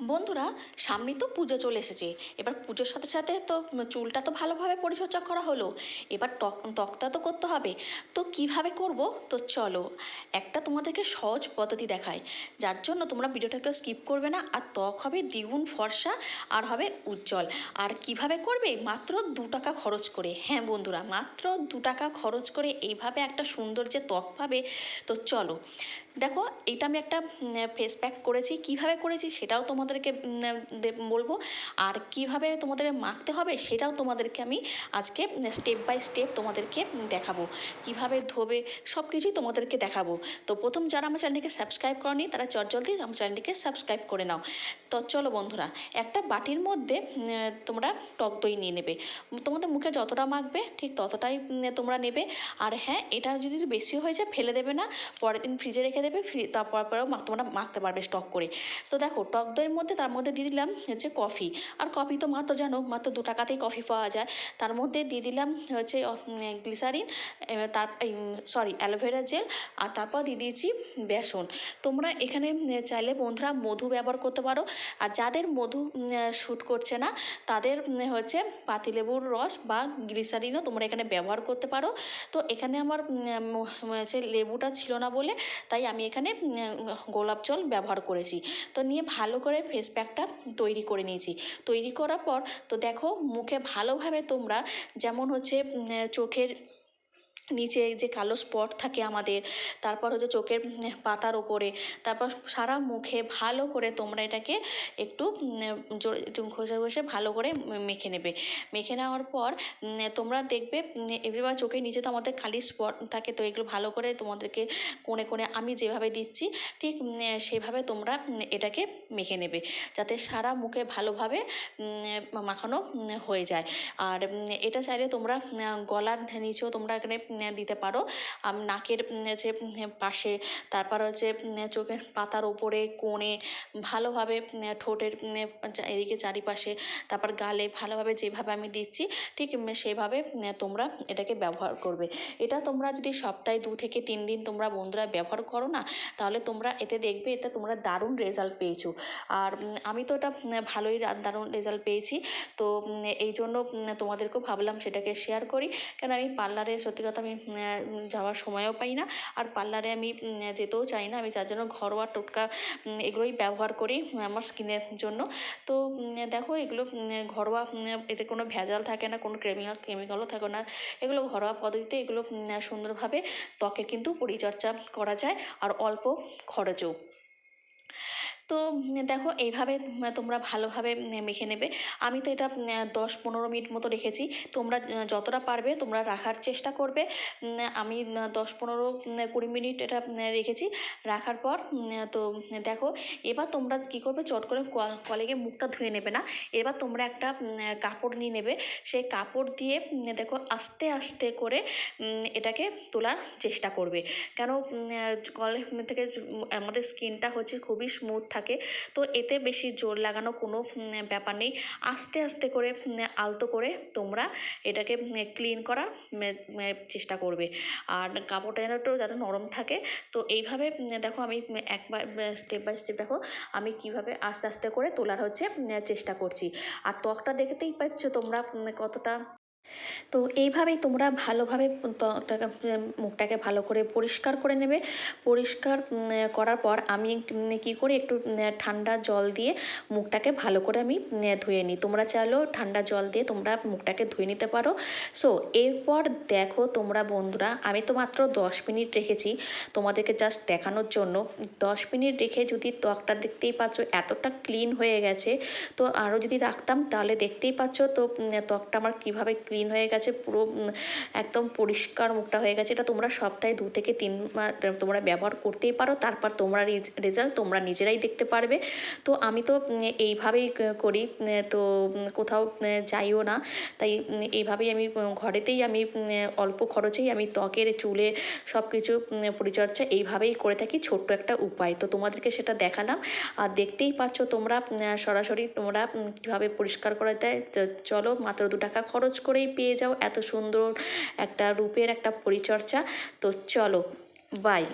বন্ধুরা, সামনে তো পুজো চলে এসেছে। এবার পুজোর সাথে সাথে তো চুলটা তো ভালোভাবে পরিচর্যা করা হলো। এবার ত্বক ত্বকটা তো করতে হবে। তো কীভাবে করব? তো চলো, একটা তোমাদেরকে সহজ পদ্ধতি দেখায় যার জন্য তোমরা ভিডিওটাকে স্কিপ করবে না, আর ত্বক হবে দ্বিগুণ ফর্সা, আর হবে উজ্জ্বল। আর কীভাবে করবে? মাত্র দু টাকা খরচ করে। হ্যাঁ বন্ধুরা, মাত্র দু টাকা খরচ করে এইভাবে একটা সুন্দর যে ত্বক পাবে। তো চলো, দেখো, এটা আমি একটা ফেস প্যাক করেছি। কীভাবে করেছি সেটাও তোমাদেরকে বলব। আর কীভাবে তোমাদের মাখতে হবে সেটাও তোমাদেরকে আমি আজকে স্টেপ বাই স্টেপ তোমাদেরকে দেখাবো। কীভাবে ধোবে সব কিছুই তোমাদেরকে দেখাবো। তো প্রথম যারা আমার চ্যানেলটিকে সাবস্ক্রাইব করনি, তারা চটজলদি আমার চ্যানেলটিকে সাবস্ক্রাইব করে নাও। তো চলো বন্ধুরা, একটা বাটির মধ্যে তোমরা টক দই নিয়ে নেবে। তোমাদের মুখে যতটা মাখবে, ঠিক ততটাই তোমরা নেবে। আর হ্যাঁ এটা যদি বেশিও হয়ে যায়, ফেলে দেবে না, পরের দিন ফ্রিজে রেখে দেবে, ফ্রি, তারপর পরেও মাখ- তোমরা মাখতে পারবে স্টক করে। তো দেখো, টক দইয়ের মধ্যে তার মধ্যে দিয়ে দিলাম হচ্ছে কফি। আর কফি তো মাত্র জানো, মাত্র দু টাকাতেই কফি পাওয়া যায়। তার মধ্যে দিয়ে দিলাম হচ্ছে গ্লিসারিন তার সরি, অ্যালোভেরা জেল, আর তারপর দিয়ে দিয়েছি বেসন। তোমরা এখানে চাইলে বন্ধুরা মধু ব্যবহার করতে পারো। আর যাদের মধু শ্যুট করছে না, তাদের হচ্ছে পাতিলেবুর রস বা গ্লিসারিনও তোমরা এখানে ব্যবহার করতে পারো। তো এখানে আমার হচ্ছে লেবুটা ছিল না বলে, তাই আমি এখানে গোলাপ জল ব্যবহার করেছি। তো নিয়ে ভালো করে ফেস প্যাকটা তৈরি করে নিয়েছি। তৈরি করার পর তো দেখো মুখে ভালোভাবে তোমরা যেমন হচ্ছে চোখের নিচে যে কালো স্পট থাকে আমাদের, তারপর হচ্ছে চোখের পাতার ওপরে তারপর সারা মুখে ভালো করে তোমরা এটাকে একটু একটু ঘষে ঘষে ভালো করে মেখে নেবে। মেখে নেওয়ার পর তোমরা দেখবে এবার চোখের নিচে তো আমাদের খালি স্পট থাকে, তো এগুলো ভালো করে তোমাদেরকে কোণে কোণে আমি যেভাবে দিচ্ছি, ঠিক সেভাবে তোমরা এটাকে মেখে নেবে, যাতে সারা মুখে ভালোভাবে মাখানো হয়ে যায়। আর এটা চাইলে তোমরা গলার নিচেও তোমরা এখানে দিতে পারো। নাকের যে পাশে, তারপর হচ্ছে চোখের পাতার ওপরে কোণে, ভালোভাবে ঠোঁটের এদিকে চারিপাশে, তারপর গালে ভালোভাবে যেভাবে আমি দিচ্ছি, ঠিক সেভাবে তোমরা এটাকে ব্যবহার করবে। এটা তোমরা যদি সপ্তাহে দু থেকে তিন দিন তোমরা বন্ধুরা ব্যবহার করো না, তাহলে তোমরা এতে দেখবে এতে তোমরা দারুণ রেজাল্ট পেয়েছ। আর আমি তো এটা ভালোই দারুণ রেজাল্ট পেয়েছি। তো এই জন্য তোমাদেরকেও ভাবলাম সেটাকে শেয়ার করি। কেন আমি পার্লারে সত্যি কথা আমি উম, যাওয়ার সময়ও পাই না। আর পার্লারে আমি যেতেও চাই না। আমি যার জন্য ঘরোয়া টোটকা এগুলোই ব্যবহার করি আমার স্কিনের জন্য। তো দেখো এগুলো ঘরোয়া এতে কোনো ভেজাল থাকে না কোনো কেমিক্যাল কেমিক্যালও থাকে না। এগুলো ঘরোয়া পদ্ধতিতে এগুলো সুন্দরভাবে ত্বকে কিন্তু পরিচর্যা করা যায় আর অল্প খরচেও। তো দেখো এইভাবে তোমরা ভালোভাবে মেখে নেবে। আমি তো এটা দশ পনেরো মিনিট মতো রেখেছি। তোমরা যতটা পারবে তোমরা রাখার চেষ্টা করবে। আমি দশ পনেরো কুড়ি মিনিট এটা রেখেছি। রাখার পর তো, দেখো, এবার তোমরা কী করবে? চট করে কল কলেগে মুখটা ধুয়ে নেবে না? এবার তোমরা একটা কাপড় নিয়ে নেবে। সেই কাপড় দিয়ে দেখো আস্তে আস্তে করে এটাকে তোলার চেষ্টা করবে। কেন কলের থেকে আমাদের স্কিনটা হচ্ছে খুবই স্মুথ থাকে। তো এতে বেশি জোর লাগানো কোনো ব্যাপার নেই। আস্তে আস্তে করে আলতো করে তোমরা এটাকে ক্লিন করার চেষ্টা করবে। আর কাপড়টা যেন একটু যাতে নরম থাকে। তো এইভাবে দেখো আমি একবার স্টেপ বাই স্টেপ দেখো আমি কীভাবে আস্তে আস্তে করে তোলার হচ্ছে চেষ্টা করছি। আর ত্বকটা দেখতেই পাচ্ছ তোমরা কতটা তো এইভাবেই তোমরা ভালোভাবে মুখটাকে ভালো করে পরিষ্কার করে নেবে। পরিষ্কার করার পর আমি কী করি, একটু ঠান্ডা জল দিয়ে মুখটাকে ভালো করে আমি ধুয়ে নিই। তোমরা চাইলেও ঠান্ডা জল দিয়ে তোমরা মুখটাকে ধুয়ে নিতে পারো। সো এরপর দেখো তোমরা বন্ধুরা, আমি তো মাত্র দশ মিনিট রেখেছি তোমাদেরকে জাস্ট দেখানোর জন্য। দশ মিনিট রেখে যদি ত্বকটা দেখতেই পাচ্ছ এতটা ক্লিন হয়ে গেছে, তো আরও যদি রাখতাম তাহলে দেখতেই পাচ্ছ তো ত্বকটা আমার কীভাবে ক্লিন হয়ে গেছে, পুরো একদম পরিষ্কার মুখটা হয়ে গেছে। এটা তোমরা সপ্তাহে দু থেকে তিন তোমরা ব্যবহার করতেই পারো, তারপর তোমরা রেজাল্ট তোমরা নিজেরাই দেখতে পারবে। তো আমি তো এইভাবেই করি তো কোথাও যাইও না। তাই এইভাবেই আমি ঘরেতেই আমি অল্প খরচেই আমি ত্বকের চুলের সব কিছু পরিচর্যা এইভাবেই করে থাকি, ছোট্ট একটা উপায়। তো তোমাদেরকে সেটা দেখালাম। আর দেখতেই পাচ্ছ তোমরা সরাসরি তোমরা কীভাবে পরিষ্কার করা দেয় চলো মাত্র দু টাকা খরচ করেই পেয়ে যাও। এত সুন্দর একটা রূপের একটা পরিচর্চা তো চলো বাই